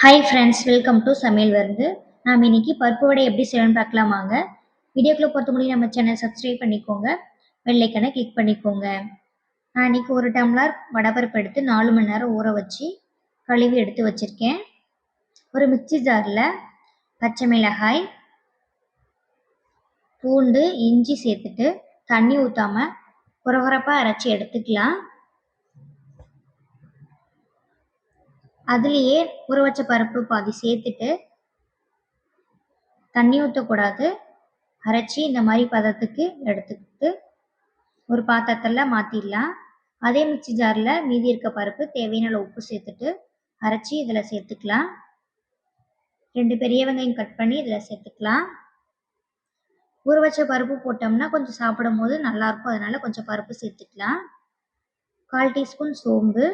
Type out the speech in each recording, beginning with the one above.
Hi friends welcome to சமையல் வருந்து. நாம் இன்னைக்கு பருப்பு வடை எப்படி செய்யணும்னு பார்க்கலாமாங்க வீடியோக்குள்ளே பொறுத்த முடியும் நம்ம சேனல் சப்ஸ்கிரைப் பண்ணிக்கோங்க. வெள்ளைக்கனை கிளிக் பண்ணிக்கோங்க. நான் இன்னைக்கு ஒரு டம்ளர் வடைப்பருப்பு எடுத்து நாலு மணி நேரம் ஊற வச்சு கழுவி எடுத்து வச்சுருக்கேன். ஒரு மிக்சி ஜாரில் பச்சை மிளகாய் பூண்டு இஞ்சி சேர்த்துட்டு தண்ணி ஊற்றாமல் குறகுறப்பாக அரைச்சி எடுத்துக்கலாம். அதுலேயே ஊற வச்ச பருப்பு பாதி சேர்த்துட்டு தண்ணி ஊற்றக்கூடாது அரைச்சி இந்த மாதிரி பதத்துக்கு எடுத்துக்கிட்டு ஒரு பாத்திரத்தில் மாற்றிடலாம் அதே மிக்சி ஜாரில் மீதி இருக்க பருப்பு தேவையான உப்பு சேர்த்துட்டு அரைச்சி இதில் சேர்த்துக்கலாம். ரெண்டு பெரிய வெங்காயம் கட் பண்ணி இதில் சேர்த்துக்கலாம். ஊற வச்ச பருப்பு போட்டோம்னா கொஞ்சம் சாப்பிடும் போது நல்லாயிருக்கும் அதனால் கொஞ்சம் பருப்பு சேர்த்துக்கலாம். கால் டீஸ்பூன் சோம்பு.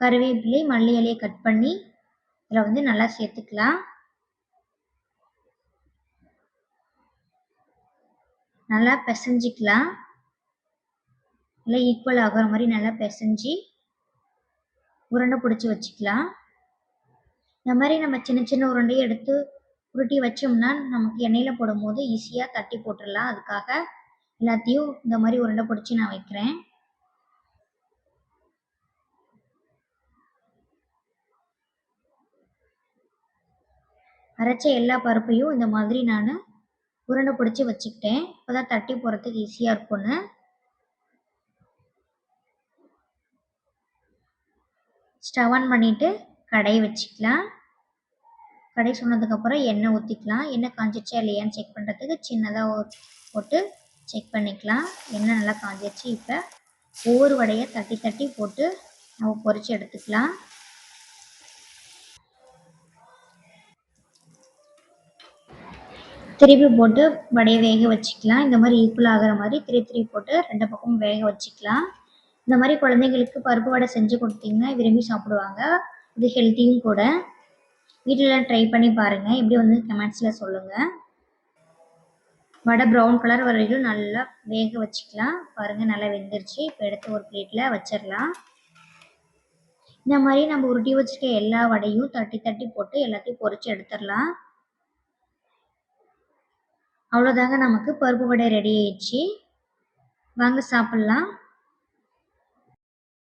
கருவேப்பிலை மல்லி இலையை கட் பண்ணி இதில் வந்து நல்லா சேர்த்துக்கலாம். நல்லா பிசைஞ்சிக்கலாம். நல்லா ஈக்குவல் ஆகிற மாதிரி நல்லா பிசைஞ்சி உருண்டை பிடிச்சி வச்சுக்கலாம். இந்த மாதிரி நம்ம சின்ன சின்ன உருண்டையை எடுத்து உருட்டி வச்சோம்னா நமக்கு எண்ணெயில் போடும்போது ஈஸியாக தட்டி போட்டுடலாம் அதுக்காக எல்லாத்தையும் இந்த மாதிரி உருண்டை பிடிச்சி நான் வைக்கிறேன். அரைச்ச எல்லா பருப்பையும் இந்த மாதிரி நான் உருண்டை பிடிச்சி வச்சுக்கிட்டேன். இப்போ தான் தட்டி போகிறதுக்கு ஈஸியாக இருக்கும்னு ஸ்டவ் ஆன் பண்ணிவிட்டு கடையை வச்சுக்கலாம். கடை சொன்னதுக்கப்புறம் எண்ணெய் ஊற்றிக்கலாம் எண்ணெய் காஞ்சிச்சா இல்லையான்னு செக் பண்ணுறதுக்கு சின்னதாக போட்டு செக் பண்ணிக்கலாம். எண்ணெய் நல்லா காஞ்சிச்சு இப்போ ஒவ்வொரு வடையை தட்டி தட்டி போட்டு நம்ம பொறிச்சு எடுத்துக்கலாம். திருப்பி போட்டு வடையை வேக வச்சுக்கலாம். இந்த மாதிரி ஈக்குவல் ஆகிற மாதிரி திருப்பி திருப்பி போட்டு ரெண்டு பக்கமும் வேக வச்சுக்கலாம். இந்த மாதிரி குழந்தைங்களுக்கு பருப்பு வடை செஞ்சு கொடுத்தீங்கன்னா விரும்பி சாப்பிடுவாங்க. இது ஹெல்த்தியும் கூட. வீட்டிலலாம் ட்ரை பண்ணி பாருங்கள் எப்படி வந்து கமெண்ட்ஸில் சொல்லுங்கள் வடை ப்ரௌன் கலர் வரையிலும் நல்லா வேக வச்சுக்கலாம். பாருங்கள் நல்லா வெந்துருச்சு. இப்போ எடுத்து ஒரு பிளேட்டில் வச்சிடலாம். இந்த மாதிரி நம்ம உருட்டி வச்சுருக்க எல்லா வடையும் தட்டி தட்டி போட்டு எல்லாத்தையும் பொறிச்சு எடுத்துடலாம். அவ்வளோதாங்க நமக்கு பருப்பு வடை ரெடி ஆயிடுச்சு. வாங்க சாப்பிட்லாம்.